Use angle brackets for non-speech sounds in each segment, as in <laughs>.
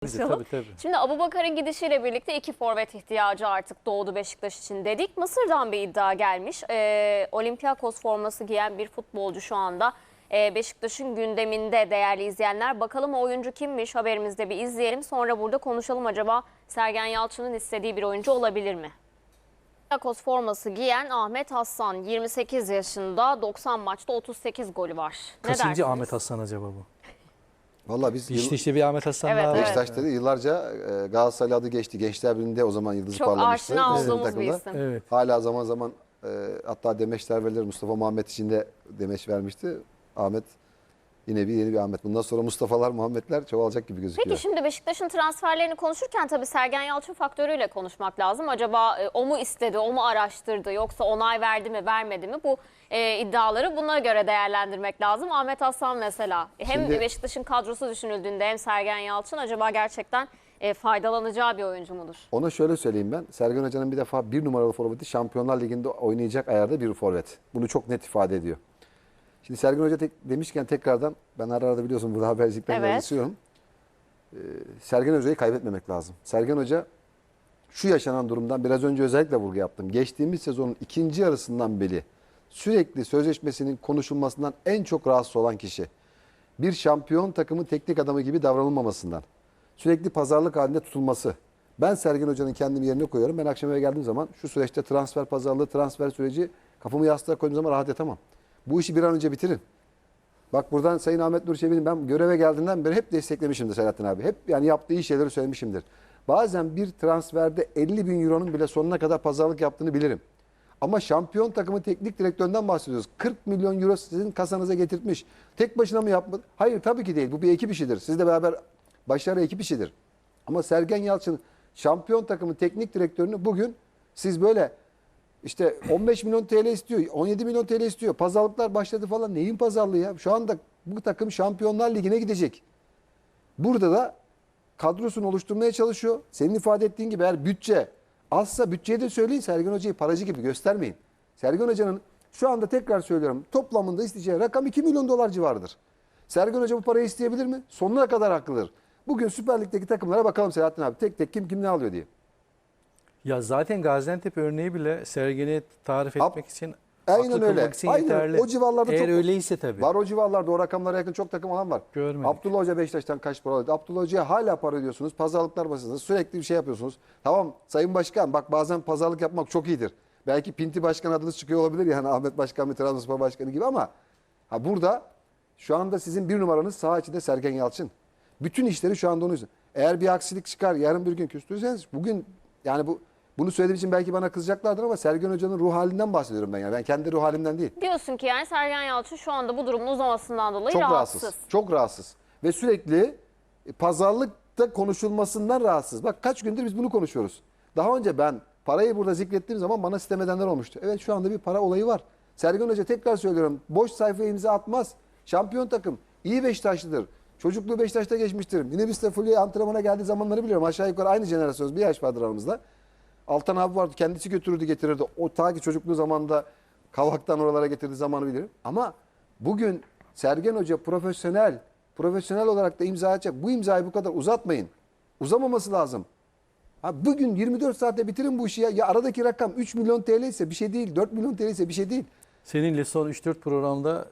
konuşalım. Tabii tabii. Şimdi Abubakar'ın gidişiyle birlikte iki forvet ihtiyacı artık doğdu Beşiktaş için dedik. Mısır'dan bir iddia gelmiş. Ee, Olympiakos forması giyen bir futbolcu şu anda e, Beşiktaş'ın gündeminde değerli izleyenler. Bakalım o oyuncu kimmiş haberimizde bir izleyelim. Sonra burada konuşalım acaba Sergen Yalçın'ın istediği bir oyuncu olabilir mi? Olympiakos forması giyen Ahmet Hassan 28 yaşında 90 maçta 38 golü var. Ne Kaçıncı dersiniz? Ahmet Hassan acaba bu? Valla biz İşte yıl, işte bir Ahmet Hasan Evet, daha var. evet. Beşiktaş'ta da yıllarca e, Galatasaray adı geçti. Gençler Birliği'nde o zaman yıldızı Çok parlamıştı. aşina Bizim olduğumuz bir takımda. isim. Evet. Hala zaman zaman e, hatta demeçler verilir. Mustafa Muhammed için de demeç vermişti. Ahmet yine bir yeni bir Ahmet. Bundan sonra Mustafa'lar, Muhammed'ler çoğalacak gibi gözüküyor. Peki şimdi Beşiktaş'ın transferlerini konuşurken tabii Sergen Yalçın faktörüyle konuşmak lazım. Acaba e, o mu istedi, o mu araştırdı yoksa onay verdi mi, vermedi mi? Bu e, iddiaları buna göre değerlendirmek lazım. Ahmet Aslan mesela hem Şimdi- Beşiktaş'ın kadrosu düşünüldüğünde hem Sergen Yalçın acaba gerçekten e, faydalanacağı bir oyuncu mudur? Ona şöyle söyleyeyim ben. Sergen Hoca'nın bir defa bir numaralı forveti Şampiyonlar Ligi'nde oynayacak ayarda bir forvet. Bunu çok net ifade ediyor. Şimdi Sergen Hoca tek, demişken tekrardan ben ara ara biliyorsun burada habercilikten Evet. yazıyorum. Ee, Sergen Hoca'yı kaybetmemek lazım. Sergen Hoca şu yaşanan durumdan biraz önce özellikle vurgu yaptım. Geçtiğimiz sezonun ikinci yarısından beri sürekli sözleşmesinin konuşulmasından en çok rahatsız olan kişi. Bir şampiyon takımın teknik adamı gibi davranılmamasından. Sürekli pazarlık halinde tutulması. Ben Sergen Hoca'nın kendimi yerine koyuyorum. Ben akşam eve geldiğim zaman şu süreçte transfer pazarlığı, transfer süreci kafamı yastığa koyduğum zaman rahat yatamam. Bu işi bir an önce bitirin. Bak buradan Sayın Ahmet Nur Çebi'nin ben göreve geldiğinden beri hep desteklemişimdir Selahattin abi. Hep yani yaptığı iyi şeyleri söylemişimdir. Bazen bir transferde 50 bin euronun bile sonuna kadar pazarlık yaptığını bilirim. Ama şampiyon takımı teknik direktöründen bahsediyoruz. 40 milyon euro sizin kasanıza getirtmiş. Tek başına mı yapmadı? Hayır tabii ki değil. Bu bir ekip işidir. Sizle beraber başarı ekip işidir. Ama Sergen Yalçın şampiyon takımı teknik direktörünü bugün siz böyle işte 15 milyon TL istiyor, 17 milyon TL istiyor. Pazarlıklar başladı falan. Neyin pazarlığı ya? Şu anda bu takım Şampiyonlar Ligi'ne gidecek. Burada da kadrosunu oluşturmaya çalışıyor. Senin ifade ettiğin gibi eğer bütçe azsa bütçeyi de söyleyin. Sergen Hoca'yı paracı gibi göstermeyin. Sergen Hoca'nın şu anda tekrar söylüyorum toplamında isteyeceği rakam 2 milyon dolar civarıdır. Sergen Hoca bu parayı isteyebilir mi? Sonuna kadar haklıdır. Bugün Süper Lig'deki takımlara bakalım Selahattin abi. Tek tek kim kim ne alıyor diye. Ya zaten Gaziantep örneği bile Sergen'i tarif Ab- etmek için Aynen öyle. için Aynen. yeterli. O civarlarda Eğer çok- öyleyse tabii. Var o civarlarda o rakamlara yakın çok takım alan var. Görmedik. Abdullah Hoca Beşiktaş'tan kaç para alıyor? Abdullah Hoca'ya hala para ödüyorsunuz. Pazarlıklar basıyorsunuz. Sürekli bir şey yapıyorsunuz. Tamam Sayın Başkan bak bazen pazarlık yapmak çok iyidir. Belki Pinti Başkan adınız çıkıyor olabilir yani <laughs> Ahmet Başkan ve Trabzonspor Başkanı gibi ama ha burada şu anda sizin bir numaranız sağ içinde Sergen Yalçın. Bütün işleri şu anda onun için. Eğer bir aksilik çıkar yarın bir gün küstürürseniz bugün yani bu bunu söylediğim için belki bana kızacaklardır ama Sergen Hoca'nın ruh halinden bahsediyorum ben yani. Ben kendi ruh halimden değil. Diyorsun ki yani Sergen Yalçın şu anda bu durumun uzamasından dolayı Çok rahatsız. rahatsız. Çok rahatsız. Ve sürekli pazarlıkta konuşulmasından rahatsız. Bak kaç gündür biz bunu konuşuyoruz. Daha önce ben parayı burada zikrettiğim zaman bana sitem edenler olmuştu. Evet şu anda bir para olayı var. Sergen Hoca tekrar söylüyorum. Boş sayfaya imza atmaz. Şampiyon takım. iyi Beşiktaşlıdır. Çocukluğu Beşiktaş'ta geçmiştir. De Fulya antrenmana geldiği zamanları biliyorum. Aşağı yukarı aynı jenerasyonuz. Bir yaş vardır aramızda. Altan abi vardı. Kendisi götürürdü getirirdi. O ta ki çocukluğu zamanında Kavak'tan oralara getirdiği zamanı bilirim. Ama bugün Sergen Hoca profesyonel, profesyonel olarak da imza atacak. Bu imzayı bu kadar uzatmayın. Uzamaması lazım. Ha bugün 24 saatte bitirin bu işi ya. Ya aradaki rakam 3 milyon TL ise bir şey değil. 4 milyon TL ise bir şey değil. Seninle son 3-4 programda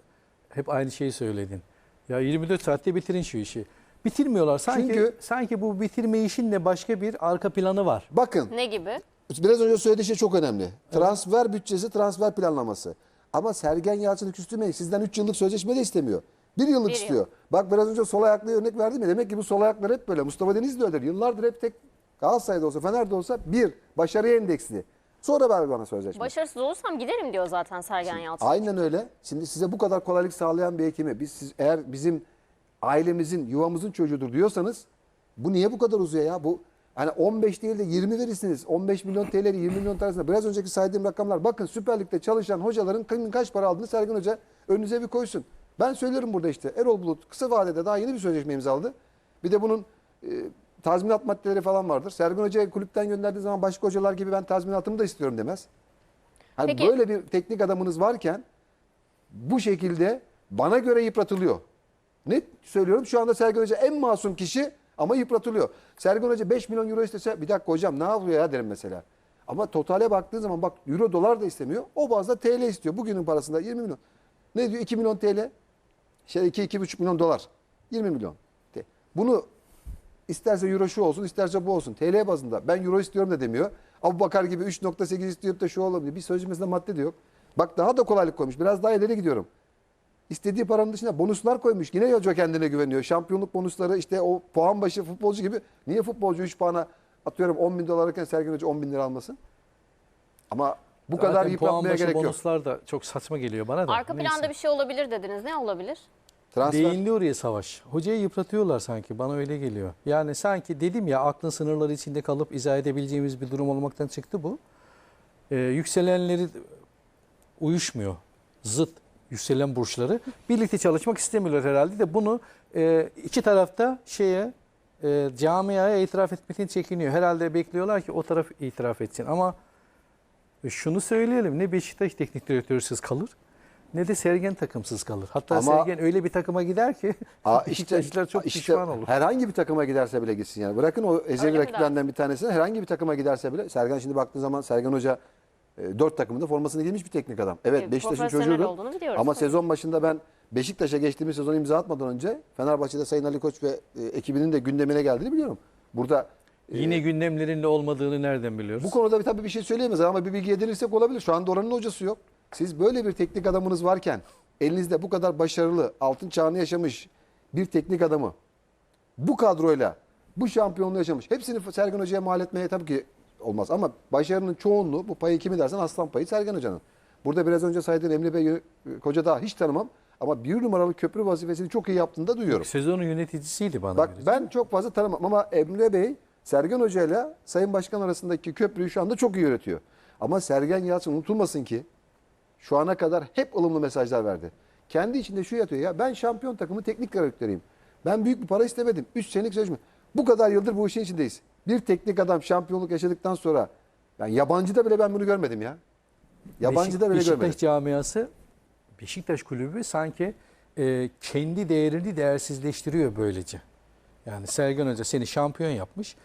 hep aynı şeyi söyledin. Ya 24 saatte bitirin şu işi. Bitirmiyorlar. Sanki Çünkü- sanki bu bitirme işin de başka bir arka planı var. Bakın Ne gibi? biraz önce söylediği şey çok önemli. Transfer bütçesi, transfer planlaması. Ama Sergen Yalçın küstürmeyin. Sizden 3 yıllık sözleşme de istemiyor. Bir yıllık Bir yıl. istiyor. Bak biraz önce sol ayaklı örnek verdim ya. Demek ki bu sol ayaklar hep böyle. Mustafa Deniz de öyledir. Yıllardır hep tek Galatasaray'da olsa, Fener'de olsa bir, başarıya endeksli. Sonra ver bana sözleşme. Başarısız olursam giderim diyor zaten Sergen Yalçın. Aynen öyle. Şimdi size bu kadar kolaylık sağlayan bir hekimi biz siz, eğer bizim ailemizin, yuvamızın çocuğudur diyorsanız bu niye bu kadar uzuyor ya? Bu hani 15 değil de 20 verirsiniz. 15 milyon TL ile 20 milyon arasında. Biraz önceki saydığım rakamlar. Bakın Süper Lig'de çalışan hocaların kimin kaç para aldığını Sergen Hoca önünüze bir koysun. Ben söylüyorum burada işte. Erol Bulut kısa vadede daha yeni bir sözleşme imzaladı. Bir de bunun e, tazminat maddeleri falan vardır. Sergen Hoca'yı kulüpten gönderdiği zaman başka hocalar gibi ben tazminatımı da istiyorum demez. Hani Peki. böyle bir teknik adamınız varken bu şekilde bana göre yıpratılıyor. Net söylüyorum şu anda Sergen Hoca en masum kişi Ama yıpratılıyor. Sergen Hoca 5 milyon euro istese bir dakika hocam ne yapıyor ya derim mesela. Ama totale baktığın zaman bak euro dolar da istemiyor. O bazda TL istiyor. Bugünün parasında 20 milyon. Ne diyor? 2 milyon TL. Şey 2 2,5 milyon dolar. 20 milyon. Bunu isterse euro şu olsun, isterse bu olsun. TL bazında. Ben euro istiyorum da demiyor. Abu Bakar gibi 3.8 istiyorum da şu olabilir. Bir sözleşmesinde madde de yok. Bak daha da kolaylık koymuş. Biraz daha ileri gidiyorum. İstediği paranın dışında bonuslar koymuş. Yine hoca kendine güveniyor. Şampiyonluk bonusları işte o puan başı futbolcu gibi. Niye futbolcu 3 puana atıyorum 10 bin dolar alırken Sergen Hoca 10 bin lira almasın? Ama bu kadar Zaten puan yıpratmaya gerek yok. bonuslar da çok saçma geliyor bana da. Arka Neyse. planda bir şey olabilir dediniz. Ne olabilir? Transfer. Değindi oraya savaş. Hocayı yıpratıyorlar sanki. Bana öyle geliyor. Yani sanki dedim ya aklın sınırları içinde kalıp izah edebileceğimiz bir durum olmaktan çıktı bu. Ee, yükselenleri uyuşmuyor. Zıt yükselen burçları. Birlikte çalışmak istemiyorlar herhalde de bunu e, iki tarafta şeye e, camiaya itiraf etmekten çekiniyor. Herhalde bekliyorlar ki o taraf itiraf etsin. Ama e, şunu söyleyelim ne Beşiktaş teknik direktörsüz kalır ne de Sergen takımsız kalır. Hatta Ama- Sergen öyle bir takıma gider ki Aa, <laughs> işte, çok işte pişman olur. herhangi bir takıma giderse bile gitsin yani. Bırakın o ezeli rakiplerinden bir tanesine herhangi bir takıma giderse bile Sergen şimdi baktığın zaman Sergen Hoca e, dört takımında formasını giymiş bir teknik adam. Evet Evet, Beşiktaş'ın biliyoruz Ama tabii. sezon başında ben Beşiktaş'a geçtiğimiz sezon imza atmadan önce Fenerbahçe'de Sayın Ali Koç ve e, ekibinin de gündemine geldiğini biliyorum. Burada e, Yine gündemlerinde olmadığını nereden biliyoruz? bu konuda bir, tabii bir şey söyleyemeyiz ama bir bilgi edinirsek olabilir. Şu anda oranın hocası yok. Siz böyle bir teknik adamınız varken elinizde bu kadar başarılı, altın çağını yaşamış bir teknik adamı bu kadroyla bu şampiyonluğu yaşamış. Hepsini Sergen Hoca'ya mal etmeye tabii ki olmaz. Ama başarının çoğunluğu bu payı kimi dersen aslan payı Sergen Hoca'nın. Burada biraz önce saydığın Emre Bey Koca daha hiç tanımam. Ama bir numaralı köprü vazifesini çok iyi yaptığını da duyuyorum. Sezonun yöneticisiydi bana Bak ben çok fazla tanımam ama Emre Bey Sergen Hoca ile Sayın Başkan arasındaki köprüyü şu anda çok iyi yönetiyor. Ama Sergen Yalçın unutulmasın ki şu ana kadar hep ılımlı mesajlar verdi. Kendi içinde şu yatıyor ya ben şampiyon takımı teknik direktörüyüm. Ben büyük bir para istemedim. 3 senelik sözleşme. Bu kadar yıldır bu işin içindeyiz. Bir teknik adam şampiyonluk yaşadıktan sonra yani yabancıda bile ben bunu görmedim ya. Yabancıda bile Beşiktaş görmedim. camiası Beşiktaş kulübü sanki e, kendi değerini değersizleştiriyor böylece. Yani Sergen Hoca seni şampiyon yapmış.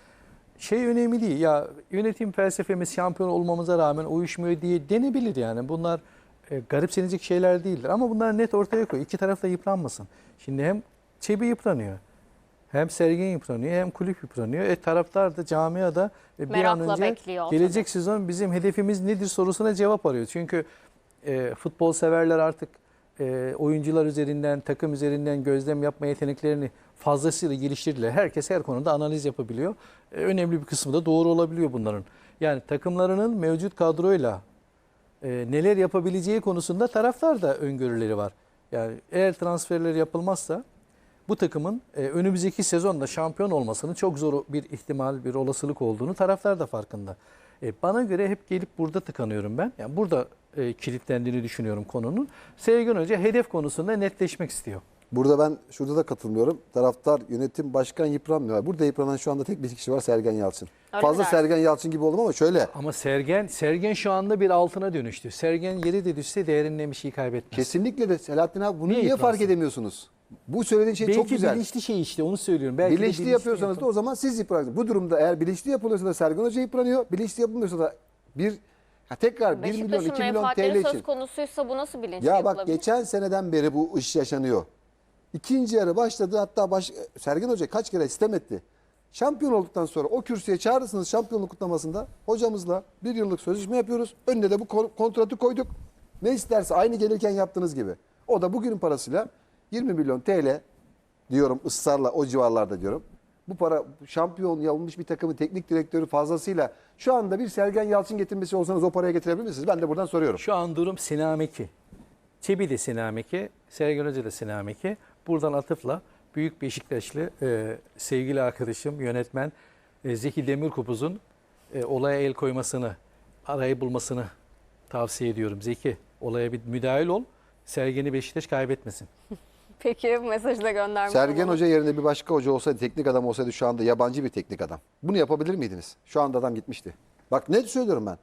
Şey önemli değil ya yönetim felsefemiz şampiyon olmamıza rağmen uyuşmuyor diye denebilir yani. Bunlar e, garipsenecek şeyler değildir ama bunlar net ortaya koy. İki taraf da yıpranmasın. Şimdi hem Çebi yıpranıyor. Hem Sergen yıpranıyor hem kulüp yıpranıyor. E taraftar da camia da e, bir an Merakla önce bekliyor gelecek sezon bizim hedefimiz nedir sorusuna cevap arıyor. Çünkü e, futbol severler artık e, oyuncular üzerinden, takım üzerinden gözlem yapma yeteneklerini fazlasıyla geliştirdiler. Herkes her konuda analiz yapabiliyor. E, önemli bir kısmı da doğru olabiliyor bunların. Yani takımlarının mevcut kadroyla e, neler yapabileceği konusunda taraftar da öngörüleri var. Yani eğer transferler yapılmazsa bu takımın e, önümüzdeki sezonda şampiyon olmasının çok zor bir ihtimal, bir olasılık olduğunu taraftar da farkında. E, bana göre hep gelip burada tıkanıyorum ben. Yani burada e, kilitlendiğini düşünüyorum konunun. Sevgin Hoca hedef konusunda netleşmek istiyor. Burada ben şurada da katılmıyorum. Taraftar, yönetim, başkan yıpranmıyor. Burada yıpranan şu anda tek bir kişi var Sergen Yalçın. Öyle Fazla? Sergen Yalçın gibi oldum ama şöyle. Ama Sergen Sergen şu anda bir altına dönüştü. Sergen yeri de düşse değerinden bir şey kaybetmez. Kesinlikle de Selahattin abi bunu Niye niye, fark edemiyorsunuz? Bu söylediğin şey Belki çok güzel. bilinçli şey işte onu söylüyorum. Belki de bilinçli yapıyorsanız da yapın. o zaman siz yıpransınız. Bu durumda eğer bilinçli yapılıyorsa da Sergen Hoca yıpranıyor. Bilinçli yapılmıyorsa da bir ha tekrar 1 milyon Beşiktaş'ın 2 milyon TL söz için. konusuysa bu nasıl bilinçli Ya bak yapılabilir? geçen seneden beri bu iş yaşanıyor. İkinci yarı başladı hatta baş, Sergen Hoca kaç kere sistem etti. Şampiyon olduktan sonra o kürsüye çağırırsınız şampiyonluk kutlamasında hocamızla bir yıllık sözleşme yapıyoruz. Önüne de bu kon- kontratı koyduk. Ne isterse aynı gelirken yaptığınız gibi. O da bugünün parasıyla 20 milyon TL diyorum ısrarla o civarlarda diyorum. Bu para şampiyon yapılmış bir takımın teknik direktörü fazlasıyla şu anda bir Sergen Yalçın getirmesi olsanız o paraya getirebilir misiniz? Ben de buradan soruyorum. Şu an durum Sinameki. Çebi de Sinameki, Sergen Hoca da Sinameki. Buradan atıfla Büyük Beşiktaşlı e, sevgili arkadaşım, yönetmen e, Zeki Demirkubuz'un e, olaya el koymasını, arayı bulmasını tavsiye ediyorum. Zeki, olaya bir müdahil ol. Sergen'i Beşiktaş kaybetmesin. <laughs> Peki mesajı da göndermiş Sergen olalım. Hoca yerine bir başka hoca olsaydı, teknik adam olsaydı şu anda yabancı bir teknik adam. Bunu yapabilir miydiniz? Şu anda adam gitmişti. Bak net söylüyorum ben.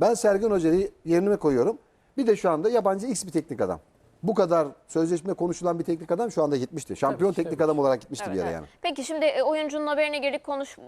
Ben Sergen Hoca'yı yerine koyuyorum. Bir de şu anda yabancı X bir teknik adam. Bu kadar sözleşme konuşulan bir teknik adam şu anda gitmişti. Şampiyon teknik adam olarak gitmişti Evet, bir yere evet. yani. Peki şimdi e, oyuncunun haberine girdik konuş